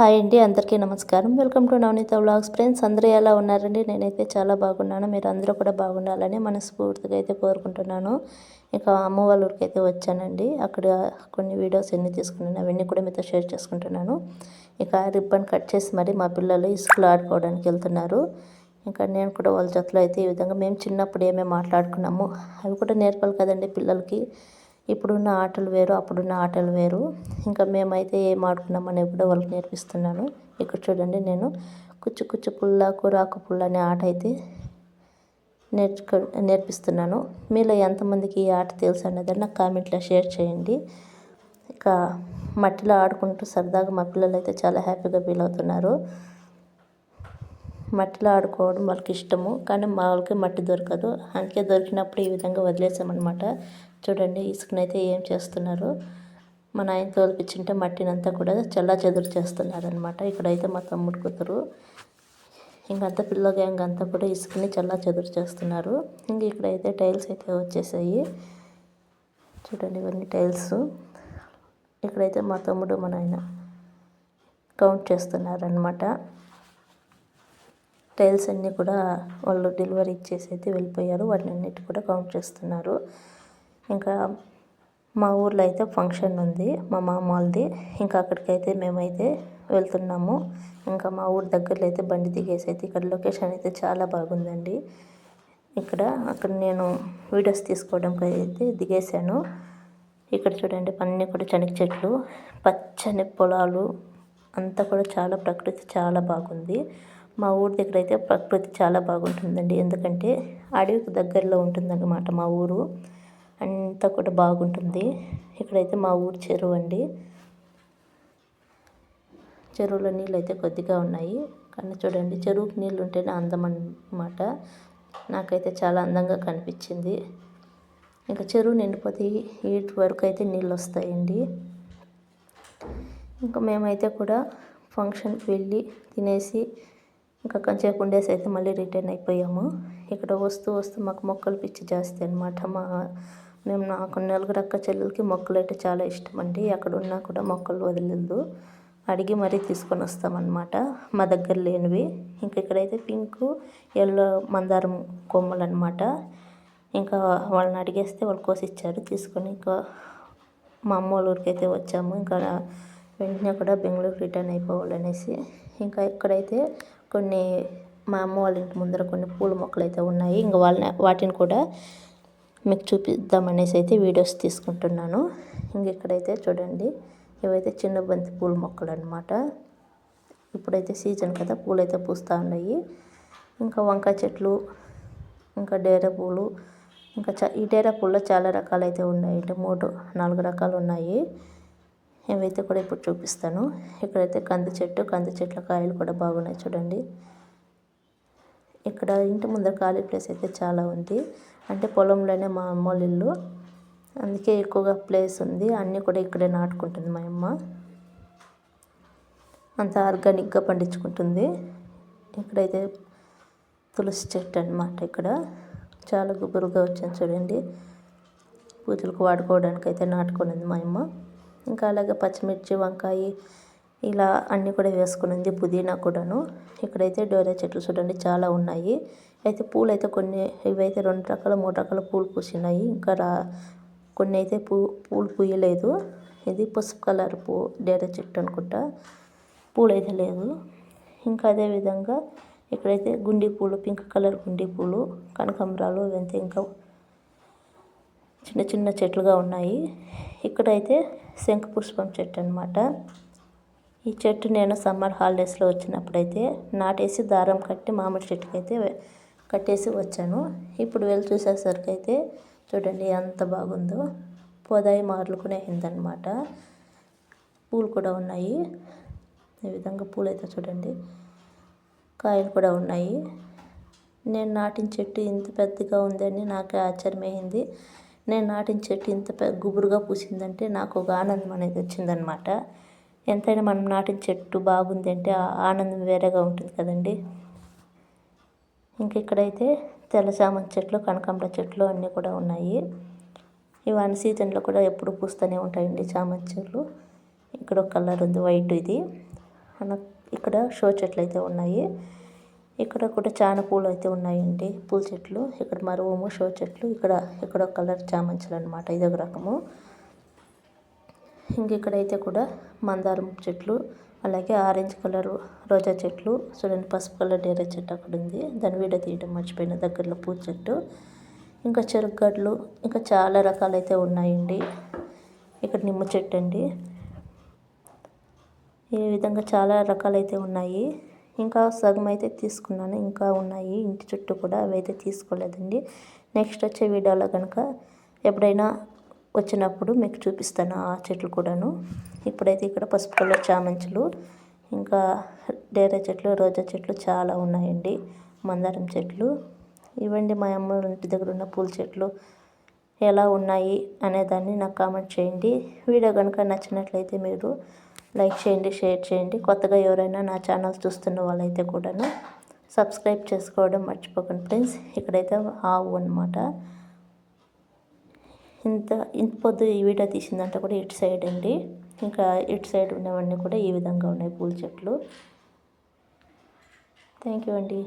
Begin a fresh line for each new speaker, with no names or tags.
Hi అండి అందరికీ నమస్కారం. Welcome to Navaneetha vlogs. Friends అందరూ ఎలా ఉన్నారండి? నేనైతే చాలా బాగున్నాను. మీరు అందరూ కూడా బాగుండాలని మనస్ఫూర్తిగా అయితే కోరుకుంటున్నాను. ఇక అమ్మ వాళ్ళ ఊరికి అయితే వచ్చానండి. అక్కడ కొన్ని వీడియోస్ ఎన్ని తీసుకున్నాను అవన్నీ కూడా మీతో షేర్ చేసుకుంటున్నాను. ఇక రిబ్బన్ కట్ చేసి మరి మా పిల్లలు ఇసుకలు ఆడుకోవడానికి వెళ్తున్నారు. ఇంకా నేను కూడా వాళ్ళ జతలో అయితే ఈ విధంగా మేము చిన్నప్పుడు ఏమేమి మాట్లాడుకున్నాము అవి కూడా నేర్పాలి కదండి పిల్లలకి. ఇప్పుడున్న ఆటలు వేరు అప్పుడున్న ఆటలు వేరు. ఇంకా మేమైతే ఏం ఆడుకున్నామని కూడా వాళ్ళకి నేర్పిస్తున్నాను. ఇక్కడ చూడండి నేను. కుచ్చు కుచ్చు పుల్ల కురాకు పుల్ల అనే ఆట అయితే నేర్చుకో నేర్పిస్తున్నాను. మీలో ఎంతమందికి ఈ ఆట తెలుసు అన్నది నాకు కామెంట్లో షేర్ చేయండి. ఇక మట్టిలో ఆడుకుంటూ సరదాగా మా పిల్లలు అయితే చాలా హ్యాపీగా ఫీల్ అవుతున్నారు. మట్టిలో ఆడుకోవడం వాళ్ళకి ఇష్టము. కానీ మా వాళ్ళకి మట్టి దొరకదు. అందుకే దొరికినప్పుడు ఈ విధంగా వదిలేసామన్నమాట. చూడండి ఇసుకనైతే ఏం చేస్తున్నారు? మా నాయన తోలిపించింటే మట్టినంతా కూడా చల్లా చెదురు చేస్తున్నారనమాట ఇక్కడైతే మా తమ్ముడు కూతురు. ఇంకంతా పిల్ల గ్యాంగ్ అంతా కూడా ఇసుకని చల్లా చెదురు చేస్తున్నారు. ఇంక ఇక్కడైతే టైల్స్ అయితే వచ్చేసాయి. చూడండి ఇవన్నీ టైల్స్. ఇక్కడైతే మా తమ్ముడు మా నాయన కౌంట్ చేస్తున్నారనమాట టైల్స్ అన్నీ కూడా వాళ్ళు డెలివరీ ఇచ్చేసి అయితే వెళ్ళిపోయారు. వాటిని అన్నిటి కూడా కౌంట్ చేస్తున్నారు. ఇంకా మా ఊర్లో అయితే ఫంక్షన్ ఉంది మా మామ వాళ్ళది ఇంకా అక్కడికైతే మేమైతే వెళ్తున్నాము. ఇంకా మా ఊరి దగ్గరలో అయితే బండి దిగేసి అయితే ఇక్కడ లొకేషన్ అయితే చాలా బాగుందండి. ఇక్కడ అక్కడ నేను వీడియోస్ తీసుకోవడానికి అయితే దిగేశాను. ఇక్కడ చూడండి అన్నీ కూడా శనగ చెట్లు పచ్చని పొలాలు అంతా కూడా చాలా ప్రకృతి చాలా బాగుంది. మా ఊరి దగ్గర అయితే ప్రకృతి చాలా బాగుంటుందండి. ఎందుకంటే అడవికి దగ్గరలో ఉంటుందన్నమాట మా ఊరు. అంతా కూడా బాగుంటుంది. ఇక్కడైతే మా ఊరు చెరువు అండి. చెరువులో నీళ్ళు అయితే కొద్దిగా ఉన్నాయి. కానీ చూడండి చెరువుకి నీళ్ళు ఉంటేనే అందం అన్నమాట. నాకైతే చాలా అందంగా కనిపించింది. ఇంకా చెరువు నిండిపోతే ఈటి వరకు అయితే నీళ్ళు వస్తాయండి ఇంకా మేమైతే కూడా ఫంక్షన్కి వెళ్ళి తినేసి ఇంకా కొంచెంసేపు ఉండేసి అయితే మళ్ళీ రిటర్న్ అయిపోయాము. ఇక్కడ వస్తూ వస్తూ మాకు మొక్కలు పిచ్చి జాస్తి అనమాట మా మేము నాకు నలుగురు అక్క చెల్లెలకి మొక్కలు అంటే చాలా ఇష్టం అండి ఎక్కడ ఉన్నా కూడా మొక్కలు వదిలేదు. అడిగి మరీ తీసుకొని వస్తామన్నమాట. మా దగ్గర లేనివి. ఇంక ఇక్కడైతే పింక్ ఎల్లో మందారం కొమ్మలు అనమాట ఇంకా వాళ్ళని అడిగేస్తే వాళ్ళు కోసి ఇచ్చారు తీసుకొని ఇంకా మా అమ్మ వాళ్ళ ఊరికి అయితే వచ్చాము. ఇంకా వెంటనే కూడా బెంగళూరు రిటర్న్ అయిపోవాలనేసి. ఇంకా ఇక్కడైతే కొన్ని మా అమ్మ వాళ్ళ ఇంటి ముందర కొన్ని పూల మొక్కలు అయితే ఉన్నాయి. ఇంకా వాళ్ళని వాటిని కూడా మీకు చూపిద్దామనేసి అయితే వీడియోస్ తీసుకుంటున్నాను. ఇంక ఇక్కడైతే చూడండి ఇవైతే చిన్న బంతి పూల మొక్కలు అనమాట ఇప్పుడైతే సీజన్ కదా పూలు అయితే పూస్తూ ఉన్నాయి. ఇంకా వంకాయ చెట్లు ఇంకా డేర పూలు ఇంకా చ ఈ డేరా పూల్లో చాలా రకాలు అయితే ఉన్నాయి అంటే మూడు నాలుగు రకాలు ఉన్నాయి. ఇవైతే కూడా ఇప్పుడు చూపిస్తాను. ఇక్కడైతే కంది చెట్టు కంది చెట్ల కాయలు కూడా బాగున్నాయి చూడండి. ఇక్కడ ఇంటి ముందర ఖాళీ ప్లేస్ అయితే చాలా ఉంది. అంటే పొలంలోనే మా అమ్మ ఇల్లు. అందుకే ఎక్కువగా ప్లేస్ ఉంది. అన్నీ కూడా ఇక్కడే నాటుకుంటుంది మా అమ్మ. అంత ఆర్గానిక్గా పండించుకుంటుంది. ఇక్కడైతే తులసి చెట్టు అనమాట ఇక్కడ. చాలా గుబురుగా వచ్చింది చూడండి. పూజలకు వాడుకోవడానికి అయితే నాటుకున్నది మా అమ్మ. ఇంకా అలాగే పచ్చిమిర్చి వంకాయ ఇలా అన్నీ కూడా వేసుకునింది పుదీనా కూడాను. ఇక్కడైతే డోరా చెట్లు చూడండి చాలా ఉన్నాయి. అయితే పూలు అయితే కొన్ని ఇవైతే రెండు రకాల మూడు రకాల పూలు పూసినాయి. ఇంకా రా కొన్ని అయితే పూ పూలు పూయలేదు. ఇది పసుపు కలర్ పూ డేరా చెట్టు అనుకుంటా. పూలు అయితే లేదు. ఇంకా అదేవిధంగా ఇక్కడైతే గుండి పూలు పింక్ కలర్ గుండి పూలు కనకాంబరాలు ఇవంతా ఇంకా చిన్న చిన్న చెట్లుగా ఉన్నాయి. ఇక్కడైతే శంఖ పుష్పం చెట్టు అనమాట ఈ చెట్టు నేను సమ్మర్ హాలిడేస్లో వచ్చినప్పుడైతే నాటేసి దారం కట్టి మామిడి చెట్టుకి అయితే కట్టేసి వచ్చాను. ఇప్పుడు వెళ్ళి చూసేసరికి అయితే చూడండి ఎంత బాగుందో. పోదాయి మారులుకునే అయిందనమాట పూలు కూడా ఉన్నాయి. ఈ విధంగా పూలు అయితే చూడండి. కాయలు కూడా ఉన్నాయి. నేను నాటిన చెట్టు ఇంత పెద్దగా ఉందని నాకు ఆశ్చర్యమైంది. నేను నాటిన చెట్టు ఇంత గుబురుగా పూసిందంటే నాకు ఒక ఆనందం అనేది వచ్చిందనమాట ఎంతైనా మనం నాటిన చెట్టు బాగుంది అంటే ఆనందం వేరేగా ఉంటుంది కదండి. ఇంక ఇక్కడైతే తెల్ల చామంతి చెట్లు కనకాంబర చెట్లు అన్నీ కూడా ఉన్నాయి. ఇవన్నీ సీజన్లో కూడా ఎప్పుడు పూస్తూనే ఉంటాయండి చామంతి చెట్లు. ఇక్కడ ఒక కలర్ ఉంది వైట్ ఇది. ఇక్కడ షో చెట్లు అయితే ఉన్నాయి. ఇక్కడ కూడా చాలా పూలు అయితే ఉన్నాయండి పూల చెట్లు. ఇక్కడ మరువము షో చెట్లు. ఇక్కడ ఇక్కడ ఒక కలర్ చామంతులు అనమాట ఇది ఒక రకము. ఇంక ఇక్కడైతే కూడా మందారం చెట్లు అలాగే ఆరెంజ్ కలర్ రోజా చెట్లు చూడండి పసుపు కలర్ డేరా చెట్టు అక్కడ ఉంది. దాని వీడియో తీయడం మర్చిపోయిన దగ్గరలో పూల చెట్టు. ఇంకా చెరుకు గడ్డలు ఇంకా చాలా రకాలైతే ఉన్నాయండి. ఇక్కడ నిమ్మ చెట్టు అండి. ఈ విధంగా చాలా రకాలైతే ఉన్నాయి. ఇంకా సగం అయితే తీసుకున్నాను ఇంకా ఉన్నాయి. ఇంటి చుట్టూ కూడా అవి అయితే తీసుకోలేదండి. నెక్స్ట్ వచ్చే వీడియోలో కనుక ఎప్పుడైనా వచ్చినప్పుడు మీకు చూపిస్తాను ఆ చెట్లు కూడాను. ఇప్పుడైతే ఇక్కడ పసుపు కలర్ చామంతులు ఇంకా డేరా చెట్లు రోజా చెట్లు చాలా ఉన్నాయండి. మందారం చెట్లు. ఇవ్వండి మా అమ్మ ఇంటి దగ్గర ఉన్న పూల చెట్లు ఎలా ఉన్నాయి అనేదాన్ని నాకు కామెంట్ చేయండి. వీడియో కనుక నచ్చినట్లయితే మీరు లైక్ చేయండి షేర్ చేయండి. కొత్తగా ఎవరైనా నా ఛానల్ చూస్తున్న వాళ్ళైతే కూడాను సబ్స్క్రైబ్ చేసుకోవడం మర్చిపోకండి ఫ్రెండ్స్. ఇక్కడైతే ఆవు అనమాట ఇంత ఇంత పొద్దు ఈ వీడియో తీసిందంటే కూడా ఇటు సైడ్ అండి. ఇంకా ఇటు సైడ్ ఉన్నవన్నీ కూడా ఈ విధంగా ఉన్నాయి పూల చెట్లు. థ్యాంక్ యూ అండి.